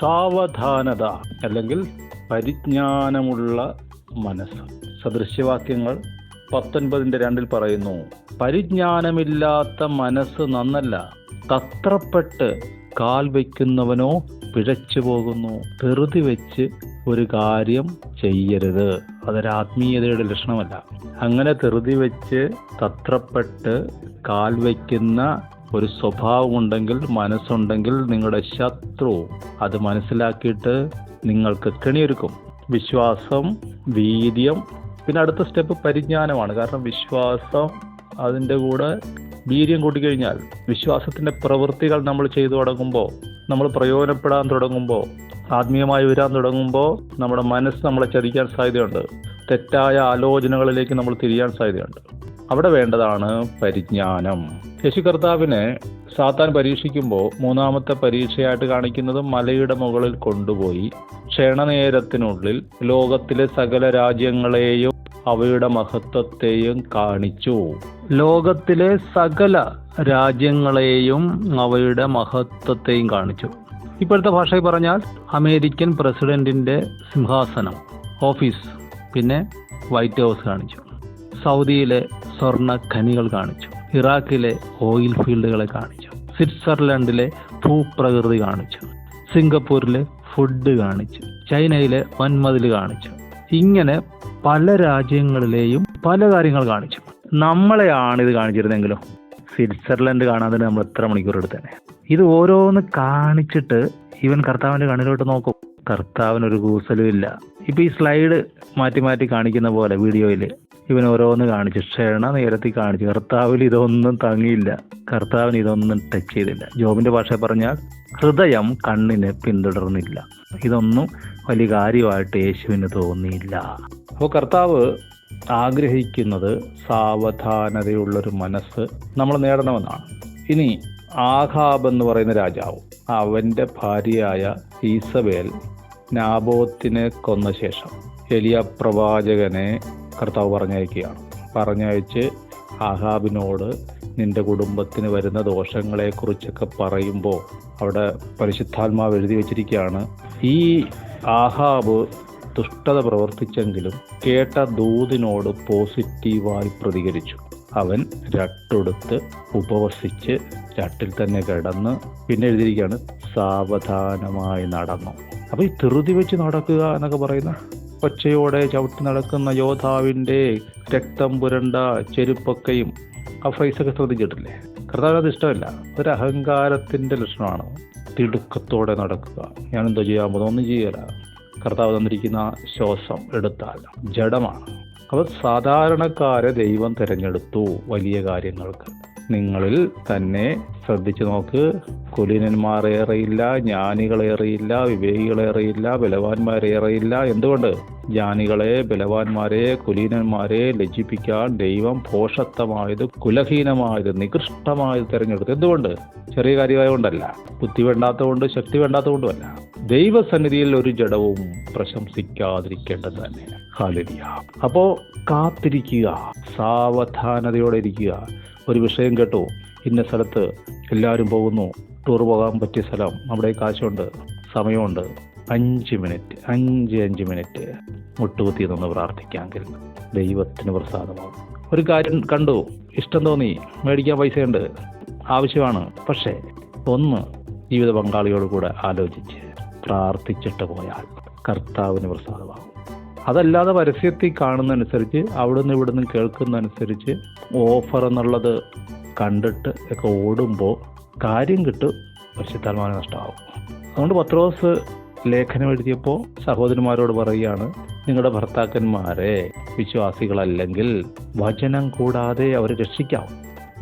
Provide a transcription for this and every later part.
സാവധാനത അല്ലെങ്കിൽ പരിജ്ഞാനമുള്ള മനസ്സ്. സദൃശ്യവാക്യങ്ങൾ പത്തൊൻപതിന്റെ രണ്ടിൽ പറയുന്നു പരിജ്ഞാനമില്ലാത്ത മനസ്സ് നന്നല്ല തത്രപ്പെട്ട് കാൽ വയ്ക്കുന്നവനോ പിഴച്ചു പോകുന്നു ധൃതി വെച്ച് ഒരു കാര്യം ചെയ്യരുത്. അതൊരാത്മീയതയുടെ ലക്ഷണമല്ല. അങ്ങനെ ധൃതി വെച്ച് തത്രപ്പെട്ട് കാൽ വയ്ക്കുന്ന ഒരു സ്വഭാവമുണ്ടെങ്കിൽ മനസ്സുണ്ടെങ്കിൽ നിങ്ങളുടെ ശത്രു അത് മനസ്സിലാക്കിയിട്ട് നിങ്ങൾക്ക് കെണിയൊരുക്കും. വിശ്വാസം വീര്യം പിന്നെ അടുത്ത സ്റ്റെപ്പ് പരിജ്ഞാനമാണ്. കാരണം വിശ്വാസം അതിന്റെ കൂടെ വീര്യം കൂട്ടിക്കഴിഞ്ഞാൽ വിശ്വാസത്തിന്റെ പ്രവൃത്തികൾ നമ്മൾ ചെയ്തു തുടങ്ങുമ്പോൾ നമ്മൾ പ്രയോജനപ്പെടാൻ തുടങ്ങുമ്പോൾ ആത്മീയമായി വരാൻ തുടങ്ങുമ്പോൾ നമ്മുടെ മനസ്സ് നമ്മളെ ചതിക്കാൻ സാധ്യതയുണ്ട്. തെറ്റായ ആലോചനകളിലേക്ക് നമ്മൾ തിരിയാൻ സാധ്യതയുണ്ട്. അവിടെ വേണ്ടതാണ് പരിജ്ഞാനം. യേശു കർത്താവിനെ സാത്താൻ പരീക്ഷിക്കുമ്പോൾ മൂന്നാമത്തെ പരീക്ഷയായിട്ട് കാണിക്കുന്നത് മലയുടെ മുകളിൽ കൊണ്ടുപോയി. ക്ഷണനേരത്തിനുള്ളിൽ ലോകത്തിലെ സകല രാജ്യങ്ങളെയും അവയുടെ മഹത്വത്തെയും കാണിച്ചു. ലോകത്തിലെ സകല രാജ്യങ്ങളെയും അവയുടെ മഹത്വത്തെയും കാണിച്ചു. ഇപ്പോഴത്തെ ഭാഷയിൽ പറഞ്ഞാൽ അമേരിക്കൻ പ്രസിഡന്റിന്റെ സിംഹാസനം ഓഫീസ് പിന്നെ വൈറ്റ് ഹൗസ് കാണിച്ചു. സൗദിയിലെ സ്വർണ ഖനികൾ കാണിച്ചു. ഇറാഖിലെ ഓയിൽ ഫീൽഡുകളെ കാണിച്ചു. സ്വിറ്റ്സർലൻഡിലെ ഭൂപ്രകൃതി കാണിച്ചു. സിംഗപ്പൂരിലെ ഫുഡ് കാണിച്ചു. ചൈനയിലെ വൻമതിൽ കാണിച്ചു. ഇങ്ങനെ പല രാജ്യങ്ങളിലെയും പല കാര്യങ്ങൾ കാണിച്ചു. നമ്മളെയാണ് ഇത് കാണിച്ചിരുന്നെങ്കിലും സ്വിറ്റ്സർലൻഡ് കാണാതെ നമ്മൾ എത്ര മണിക്കൂർ എടുത്തേനെ ഇത് ഓരോന്ന് കാണിച്ചിട്ട് ഇവൻ കർത്താവിന്റെ കണ്ണിലോട്ട് നോക്കും. കർത്താവിനൊരു കൂസലും ഇല്ല. ഇപ്പൊ ഈ സ്ലൈഡ് മാറ്റി മാറ്റി കാണിക്കുന്ന പോലെ വീഡിയോയിൽ ഇവൻ ഓരോന്ന് കാണിച്ചു. ക്ഷണ നേരത്തിൽ കാണിച്ചു. കർത്താവിൽ ഇതൊന്നും തങ്ങിയില്ല. കർത്താവിന് ഇതൊന്നും ടച്ച് ചെയ്തില്ല. ജോബിന്റെ ഭാഷ പറഞ്ഞാൽ ഹൃദയം കണ്ണിനെ പിന്തുടർന്നില്ല. ഇതൊന്നും വലിയ കാര്യമായിട്ട് യേശുവിന് തോന്നിയില്ല. അപ്പോൾ കർത്താവ് ആഗ്രഹിക്കുന്നത് സാവധാനതയുള്ളൊരു മനസ്സ് നമ്മൾ നേടണമെന്നാണ്. ഇനി ആഹാബ് എന്ന് പറയുന്ന രാജാവ് അവന്റെ ഭാര്യയായ ഈസബേൽ നാബോത്തിനെ കൊന്ന ശേഷം എലിയ പ്രവാചകനെ കർത്താവ് പറഞ്ഞയക്കുകയാണ്. പറഞ്ഞയച്ച് ആഹാബിനോട് നിന്റെ കുടുംബത്തിന് വരുന്ന ദോഷങ്ങളെക്കുറിച്ചൊക്കെ പറയുമ്പോൾ അവിടെ പരിശുദ്ധാത്മാവ് എഴുതി വച്ചിരിക്കുകയാണ്. ഈ ആഹാബ് ദുഷ്ടത പ്രവർത്തിച്ചെങ്കിലും കേട്ട ദൂതിനോട് പോസിറ്റീവായി പ്രതികരിച്ചു. അവൻ രട്ടെടുത്ത് ഉപവസിച്ച് രട്ടിൽ തന്നെ കിടന്ന് പിന്നെ എഴുതിയിരിക്കുകയാണ് സാവധാനമായി നടന്നു. അപ്പോൾ ഈ ധൃതി വെച്ച് നടക്കുക എന്നൊക്കെ പറയുന്ന ഒച്ചയോടെ ചവിട്ടി നടക്കുന്ന യോദ്ധാവിന്റെ രക്തം പുരണ്ട ചെരുപ്പൊക്കെയും ആ ഫ്രൈസൊക്കെ ശ്രദ്ധിച്ചിട്ടില്ലേ? കർത്താവിന് അത് ഇഷ്ടമല്ല. ഒരു അഹങ്കാരത്തിന്റെ ലക്ഷണമാണ്. തിടുക്കത്തോടെ നടക്കുക. ഞാൻ എന്തോ ചെയ്യാൻ പോകുന്നു? ഒന്നും ചെയ്യല കർത്താവ് തന്നിരിക്കുന്ന ശ്വാസം എടുത്താൽ ജഡമാണ്. അപ്പോൾ സാധാരണക്കാരെ ദൈവം തിരഞ്ഞെടുത്തു വലിയ കാര്യങ്ങൾക്ക്. നിങ്ങളിൽ തന്നെ ശ്രദ്ധിച്ചു നോക്ക്. കുലീനന്മാരേറെയില്ല ജ്ഞാനികളേറെയില്ല വിവേകികളേറെയില്ല ബലവാന്മാരേറെയില്ല. എന്തുകൊണ്ട്? ജ്ഞാനികളെ ബലവാന്മാരെ കുലീനന്മാരെ ലജ്ജിപ്പിക്കാൻ ദൈവം പോഷത്വമായത് കുലഹീനമായത് നികൃഷ്ടമായത് തിരഞ്ഞെടുത്തു എന്തുകൊണ്ട്? ചെറിയ കാര്യമായതുകൊണ്ടല്ല. ബുദ്ധി വേണ്ടാത്തതുകൊണ്ട് ശക്തി വേണ്ടാത്തതുകൊണ്ടുമല്ല. ദൈവസന്നിധിയിൽ ഒരു ജഡവും പ്രശംസിക്കാതിരിക്കേണ്ടത് തന്നെ ഹാലിയ അപ്പോ കാത്തിരിക്കുക സാവധാനതയോടെ ഇരിക്കുക. ഒരു വിഷയം കേട്ടു ഇന്ന സ്ഥലത്ത് എല്ലാവരും പോകുന്നു ടൂർ പോകാൻ പറ്റിയ സ്ഥലം നമ്മുടെ കാശുണ്ട് സമയമുണ്ട്. അഞ്ച് മിനിറ്റ് അഞ്ച് അഞ്ച് മിനിറ്റ്. മുട്ടുകുത്തി നിന്ന് പ്രാർത്ഥിക്കാമെങ്കിൽ ദൈവത്തിന് പ്രസാദമാകും. ഒരു കാര്യം കണ്ടു ഇഷ്ടം തോന്നി മേടിക്കാൻ പൈസയുണ്ട് ആവശ്യമാണ്. പക്ഷേ ഒന്ന് ജീവിത പങ്കാളിയോട് കൂടെ ആലോചിച്ച് പ്രാർത്ഥിച്ചിട്ട് പോയാൽ കർത്താവിന് പ്രസാദമാകും. അതല്ലാതെ പരസ്യത്തിൽ കാണുന്നതനുസരിച്ച് അവിടുന്ന് നിന്ന് കേൾക്കുന്നതനുസരിച്ച് ഓഫർ എന്നുള്ളത് കണ്ടിട്ട് ഒക്കെ ഓടുമ്പോൾ കാര്യം കിട്ടും. പരിശുദ്ധാത്മാവിന് നഷ്ടമാകും അതുകൊണ്ട് പത്രോസ് ലേഖനം എഴുതിയപ്പോൾ സഹോദരന്മാരോട് പറയുകയാണ് നിങ്ങളുടെ ഭർത്താക്കന്മാരെ വിശ്വാസികളല്ലെങ്കിൽ വചനം കൂടാതെ അവർ രക്ഷിക്കാം.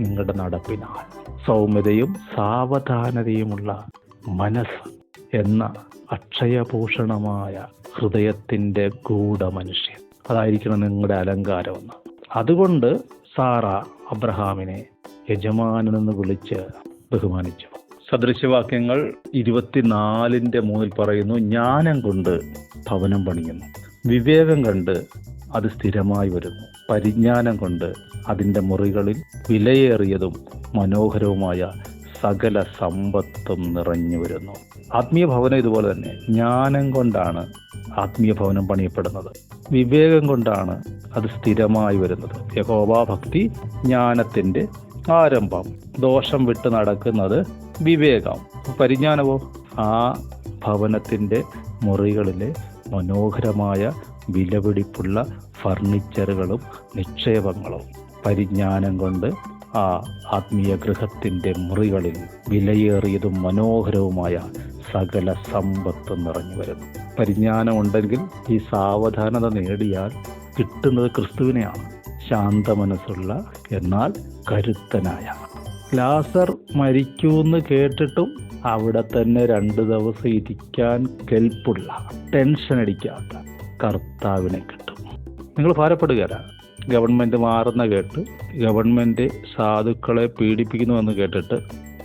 നിങ്ങളുടെ നടപ്പിനാൽ സൗമ്യതയും സാവധാനതയുമുള്ള മനസ്സ് എന്ന അക്ഷയഭൂഷണമായ ഹൃദയത്തിന്റെ ഗൂഢമനുഷ്യൻ. അതായിരിക്കണം നിങ്ങളുടെ അലങ്കാരമെന്ന്. അതുകൊണ്ട് സാറ അബ്രഹാമിനെ യജമാനെന്ന് വിളിച്ച് ബഹുമാനിച്ചു. സദൃശവാക്യങ്ങൾ ഇരുപത്തിനാലിന്റെ മൂന്നിൽ പറയുന്നു ജ്ഞാനം കൊണ്ട് ഭവനം പണിയുന്നു. വിവേകം കണ്ട് അത് സ്ഥിരമായി വരുന്നു. പരിജ്ഞാനം കൊണ്ട് അതിന്റെ മുറികളിൽ വിലയേറിയതും മനോഹരവുമായ സകല സമ്പത്തും നിറഞ്ഞു വരുന്നു. ആത്മീയ ഭവനം ഇതുപോലെ തന്നെ. ജ്ഞാനം കൊണ്ടാണ് ആത്മീയ ഭവനം പണിയപ്പെടുന്നത്. വിവേകം കൊണ്ടാണ് അത് സ്ഥിരമായി വരുന്നത്. യഹോവാഭക്തി ജ്ഞാനത്തിന്റെ ആരംഭം. ദോഷം വിട്ട് നടക്കുന്നത് വിവേകം. പരിജ്ഞാനവോ ആ ഭവനത്തിന്റെ മുറികളിലെ മനോഹരമായ വിലപിടിപ്പുള്ള ഫർണിച്ചറുകളും നിക്ഷേപങ്ങളും പരിജ്ഞാനം കൊണ്ട് ആ ആത്മീയ ഗൃഹത്തിന്റെ മുറികളിൽ വിലയേറിയതും മനോഹരവുമായ സകല സമ്പത്ത് നിറഞ്ഞു വരുന്നു. പരിജ്ഞാനം ഉണ്ടെങ്കിൽ ഈ സാവധാനത നേടിയാൽ കിട്ടുന്നത് ക്രിസ്തുവിനെയാണ്. ശാന്ത മനസ്സുള്ള എന്നാൽ കരുത്തനായ. ലാസർ മരിക്കൂന്ന് കേട്ടിട്ടും അവിടെ തന്നെ രണ്ട് ദിവസം ഇരിക്കാൻ കെൽപ്പുള്ള ടെൻഷൻ അടിക്കാത്ത കർത്താവിനെ കിട്ടും. നിങ്ങൾ ഭാരപ്പെടുകയല്ല. ഗവൺമെന്റ് മാറുന്ന കേട്ട് ഗവൺമെന്റ് സാധുക്കളെ പീഡിപ്പിക്കുന്നുവെന്ന് കേട്ടിട്ട്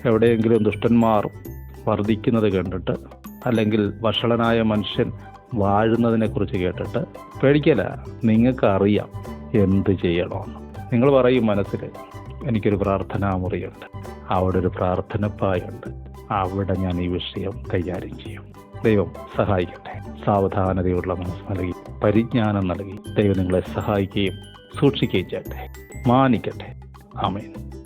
എവിടെയെങ്കിലും ദുഷ്ടന്മാർ വർദ്ധിക്കുന്നത് കണ്ടിട്ട് അല്ലെങ്കിൽ വഷളനായ മനുഷ്യൻ വാഴുന്നതിനെക്കുറിച്ച് കേട്ടിട്ട് പേടിക്കല നിങ്ങൾക്കറിയാം എന്ത് ചെയ്യണമെന്ന്. നിങ്ങൾ പറയും മനസ്സിൽ എനിക്കൊരു പ്രാർത്ഥനാ മുറിയുണ്ട് അവിടെ ഒരു പ്രാർത്ഥനപ്പായുണ്ട് അവിടെ ഞാൻ ഈ വിഷയം കൈകാര്യം ചെയ്യും. ദൈവം സഹായിക്കട്ടെ. സാവധാനതയുള്ള മനസ്സ് നൽകി പരിജ്ഞാനം നൽകി ദൈവം നിങ്ങളെ സഹായിക്കുകയും സൂക്ഷിക്കുകയും ചെയ്യട്ടെ മാനിക്കട്ടെ. ആമേൻ.